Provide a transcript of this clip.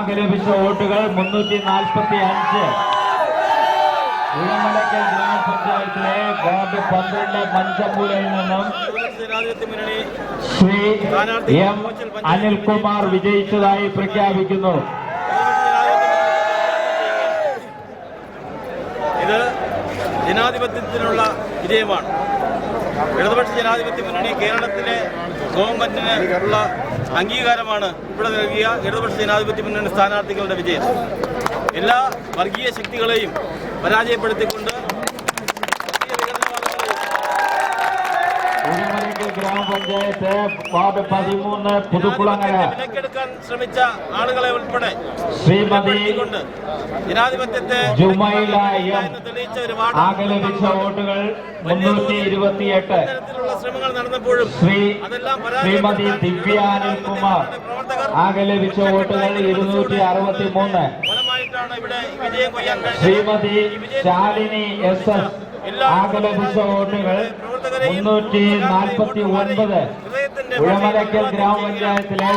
ആകെ ലഭിച്ച വോട്ടുകൾ മുന്നൂറ്റി നാൽപ്പത്തി അഞ്ച് ഉഴമലക്കൽ ഗ്രാമപഞ്ചായത്തിലെ വാർഡ് പന്ത്രണ്ട് മഞ്ചമ്പൂരിൽ നിന്നും ശ്രീ എം അനിൽകുമാർ വിജയിച്ചതായി പ്രഖ്യാപിക്കുന്നു. ഇത് ജനാധിപത്യത്തിനുള്ള വിജയമാണ്. ഇടതുപക്ഷ ജനാധിപത്യ മുന്നണി കേരളത്തിലെ ഗവൺമെന്റിന് ഉള്ള അംഗീകാരമാണ് ഇവിടെ നൽകിയ ഇടതുപക്ഷ ജനാധിപത്യ മുന്നണി സ്ഥാനാർത്ഥികളുടെ വിജയം. എല്ലാ വർഗീയ ശക്തികളെയും പരാജയപ്പെടുത്തിക്കൊണ്ട് ഗ്രാമപഞ്ചായത്ത് വാർഡ് പതിമൂന്ന് പുതുക്കുളങ്ങര. വിലക്കെടുക്കാൻ ശ്രമിച്ച ആളുകളെ ഉൾപ്പെടെ ശ്രീമതി ജനാധിപത്യത്തെ ജുമൈല തെളിയിച്ച ഒരു വോട്ടുകൾ മുന്നൂറ്റി ഇരുപത്തിയെട്ട്. ശ്രമങ്ങൾ നടന്നപ്പോഴും ശ്രീ ശ്രീമതി ദിവ്യ അനിൽകുമാർ പ്രവർത്തകർ ആകെ ലഭിച്ച വോട്ടുകൾ ഇരുന്നൂറ്റി അറുപത്തി മൂന്ന് ശ്രീമതി ശാലിനി എസ് എസ് ആകെ ലഭിച്ച വോട്ടുകൾ മുന്നൂറ്റി നാൽപ്പത്തി ഒൻപത്. ഉഴമലക്കൽ ഗ്രാമപഞ്ചായത്തിലെ